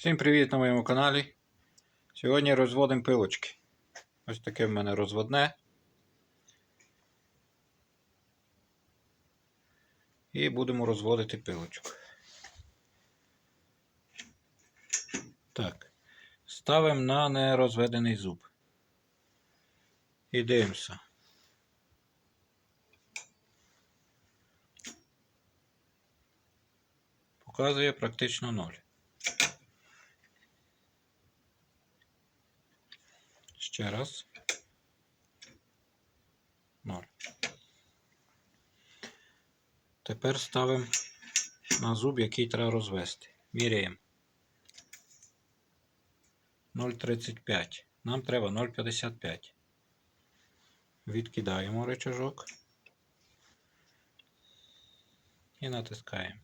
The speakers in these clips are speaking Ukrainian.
Всім привіт на моєму каналі. Сьогодні розводимо пилочки. Ось таке в мене розводне. І будемо розводити пилочку. Так. Ставимо на нерозведений зуб. І дивимося. Показує практично ноль. Ще раз. Ноль. Тепер ставимо на зуб, який треба розвести. Міряємо. 0,35. Нам треба 0,55. Відкидаємо рычажок і натискаємо.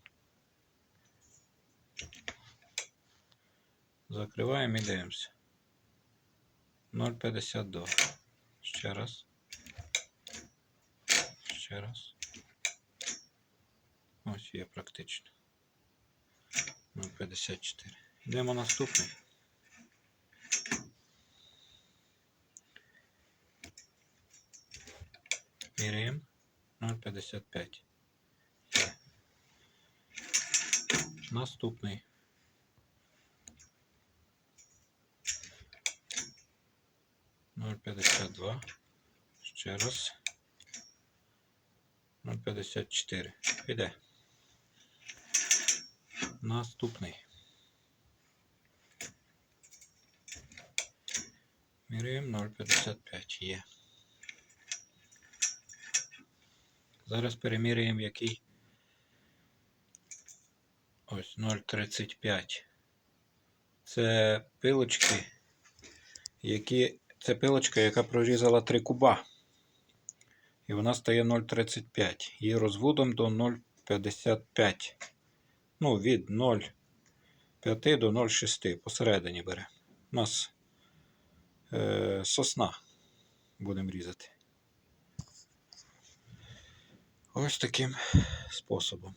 Закриваємо і дивимося. 0,52. Ще раз. Ще раз. Ось є практично. 0,54. Йдемо наступний. Міряємо 0,55. Наступний. Ноль п'ятдесят два. Ще раз. Ноль п'ятдесят чотири. Піде. Наступний. Міряємо 0,55 є. Зараз переміряємо який. Ось 0,35. Це пилочки, які. Це пилочка, яка прорізала 3 куба. І вона стає 0,35. Її розводом до 0,55. Ну, від 0,5 до 0,6. Посередині бере. У нас е, сосна будемо різати. Ось таким способом.